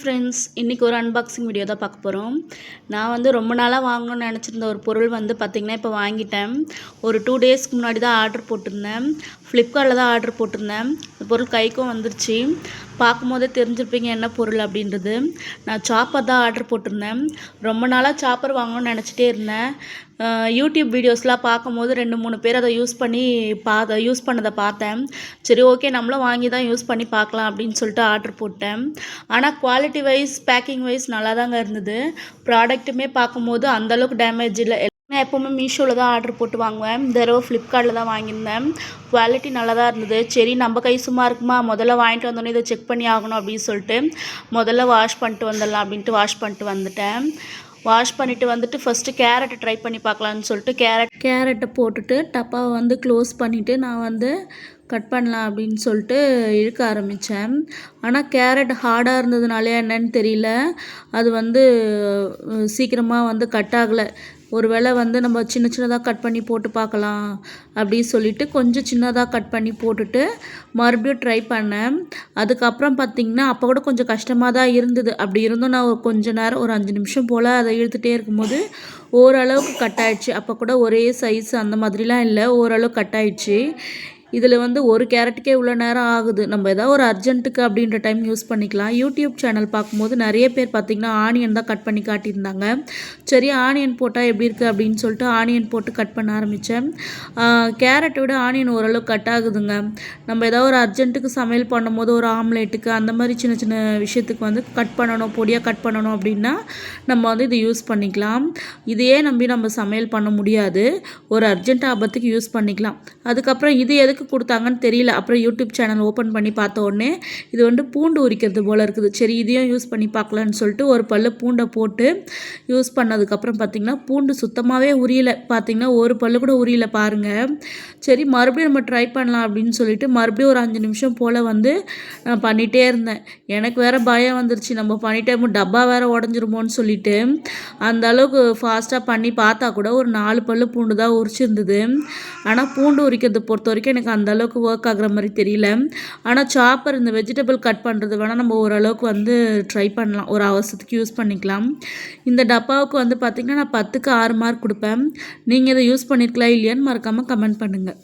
Friends இன்றைக்கி ஒரு unboxing video தான் பார்க்க போகிறோம் நான் வந்து ரொம்ப நாளாக வாங்கணும்னு நினச்சிருந்த ஒரு பொருள் வந்து பார்த்திங்கன்னா இப்போ வாங்கிட்டேன். ஒரு டூ டேஸ்க்கு முன்னாடி தான் ஆர்டர் போட்டிருந்தேன். ஃப்ளிப்கார்ட்டில் தான் ஆர்டர் போட்டிருந்தேன். அந்த பொருள் கைக்கும் வந்துருச்சு. பார்க்கும்போதே தெரிஞ்சிருப்பீங்க என்ன பொருள் அப்படின்றது. நான் சாப்பர் தான் ஆர்டர் போட்டிருந்தேன். ரொம்ப நாளாக சாப்பர் வாங்கணும்னு நினச்சிட்டே இருந்தேன். யூடியூப் வீடியோஸ்லாம் பார்க்கும்போது ரெண்டு மூணு பேர் அதை யூஸ் பண்ணி பார்த்த யூஸ் பண்ணதை பார்த்தேன். சரி ஓகே நம்மளும் வாங்கி தான் யூஸ் பண்ணி பார்க்கலாம் அப்படின்னு சொல்லிட்டு ஆர்டர் போட்டேன். ஆனால் குவாலிட்டி வைஸ் பேக்கிங் வைஸ் நல்லா தாங்க இருந்தது ப்ராடக்ட்டுமே பார்க்கும்போது அந்தளவுக்கு டேமேஜ் இல்லை. நான் எப்போவுமே மீஷோவில் தான் ஆர்டர் போட்டு வாங்குவேன். இந்த தடவை ஃப்ளிப்கார்ட்டில் தான் வாங்கியிருந்தேன். குவாலிட்டி நல்லா தான் இருந்தது. சரி நம்ம கை சும்மா இருக்குமா? முதல்ல வாங்கிட்டு வந்தோடனே இதை செக் பண்ணி ஆகணும் அப்படின்னு சொல்லிட்டு முதல்ல வாஷ் பண்ணிட்டு வந்துடலாம் அப்படின்ட்டு வாஷ் பண்ணிட்டு வந்துட்டேன். வாஷ் பண்ணிவிட்டு வந்துட்டு ஃபஸ்ட்டு கேரட்டை ட்ரை பண்ணி பார்க்கலான்னு சொல்லிட்டு கேரட் கேரட்டை போட்டுட்டு டப்பாவை வந்து க்ளோஸ் பண்ணிவிட்டு நான் வந்து கட் பண்ணலாம் அப்படின்னு சொல்லிட்டு இழுக்க ஆரம்பித்தேன் ஆனால் கேரட் ஹார்டாக இருந்ததுனாலே என்னன்னு தெரியல. அது வந்து சீக்கிரமாக வந்து கட் ஆகலை. ஒருவேளை வந்து நம்ம சின்ன சின்னதாக கட் பண்ணி போட்டு பார்க்கலாம் அப்படின்னு சொல்லிட்டு கொஞ்சம் சின்னதாக கட் பண்ணி போட்டுட்டு மறுபடியும் ட்ரை பண்ணேன். அதுக்கப்புறம் பார்த்திங்கன்னா அப்போ கூட கொஞ்சம் கஷ்டமாக தான் இருந்தது. அப்படி இருந்தும் நான் ஒரு கொஞ்ச நேரம் ஒரு அஞ்சு நிமிஷம் போல் அதை இழுத்துட்டே இருக்கும்போது ஓரளவுக்கு கட் ஆயிடுச்சு. அப்போ கூட ஒரே சைஸ் அந்த மாதிரிலாம் இல்லை. ஓரளவு கட் ஆயிடுச்சு. இதில் வந்து ஒரு கேரட்டுக்கே இவ்வளோ நேரம் ஆகுது. நம்ம ஏதாவது ஒரு அர்ஜென்ட்டுக்கு அப்படின்ற டைம் யூஸ் பண்ணிக்கலாம். யூடியூப் சேனல் பார்க்கும்போது நிறைய பேர் பார்த்திங்கன்னா ஆனியன் தான் கட் பண்ணி காட்டியிருந்தாங்க. சரி ஆனியன் போட்டால் எப்படி இருக்குது அப்படின்னு சொல்லிட்டு ஆனியன் போட்டு கட் பண்ண ஆரம்பித்தேன். கேரட்டை விட ஆனியன் ஓரளவு கட் ஆகுதுங்க. நம்ம ஏதாவது ஒரு அர்ஜென்ட்டுக்கு சமையல் பண்ணும்போது ஒரு ஆம்லேட்டுக்கு அந்த மாதிரி சின்ன சின்ன விஷயத்துக்கு வந்து கட் பண்ணணும் பொடியாக கட் பண்ணணும் அப்படின்னா நம்ம வந்து இதை யூஸ் பண்ணிக்கலாம். இதையே நம்பி நம்ம சமையல் பண்ண முடியாது. ஒரு அர்ஜென்ட் ஆபத்துக்கு யூஸ் பண்ணிக்கலாம். அதுக்கப்புறம் இது எதுக்கு கொடுத்தாங்கன்னு தெரியல. அப்புறம் யூடியூப் சேனல் ஓப்பன் பண்ணி பார்த்த உடனே இது வந்து பூண்டு உரிக்கிறது போல் இருக்குது. சரி இதையும் யூஸ் பண்ணி பார்க்கலான்னு சொல்லிட்டு ஒரு பல்லு பூண்டை போட்டு யூஸ் பண்ணதுக்கப்புறம் பார்த்திங்கன்னா பூண்டு சுத்தமாகவே உரியல. பார்த்திங்கன்னா ஒரு பல்லு கூட உரியல பாருங்கள் சரி மறுபடியும் நம்ம ட்ரை பண்ணலாம் அப்படின்னு சொல்லிட்டு மறுபடியும் ஒரு அஞ்சு நிமிஷம் போல் வந்து நான் பண்ணிகிட்டே இருந்தேன். எனக்கு வேறு பயம் வந்துருச்சு. நம்ம பண்ணிட்டே டப்பா வேறு உடஞ்சிருமோன்னு சொல்லிட்டு அந்த அளவுக்கு ஃபாஸ்ட்டாக பண்ணி பார்த்தா கூட ஒரு நாலு பல்லு பூண்டு தான் உரிச்சிருந்தது. ஆனால் பூண்டு உரிக்கிறது பொறுத்த வரைக்கும் எனக்கு எனக்கு அந்தளவுக்கு ஒர்க் ஆகிற மாதிரி தெரியல. ஆனால் சாப்பர் இந்த வெஜிடபிள் கட் பண்ணுறது வேணால் நம்ம ஓரளவுக்கு வந்து ட்ரை பண்ணலாம். ஒரு அவசரத்துக்கு யூஸ் பண்ணிக்கலாம். இந்த டப்பாவுக்கு வந்து பார்த்திங்கன்னா நான் பத்துக்கு ஆறு மார்க் கொடுப்பேன். நீங்கள் இதை யூஸ் பண்ணியிருக்கலாம் இல்லையான்னு மறக்காமல் கமெண்ட் பண்ணுங்கள்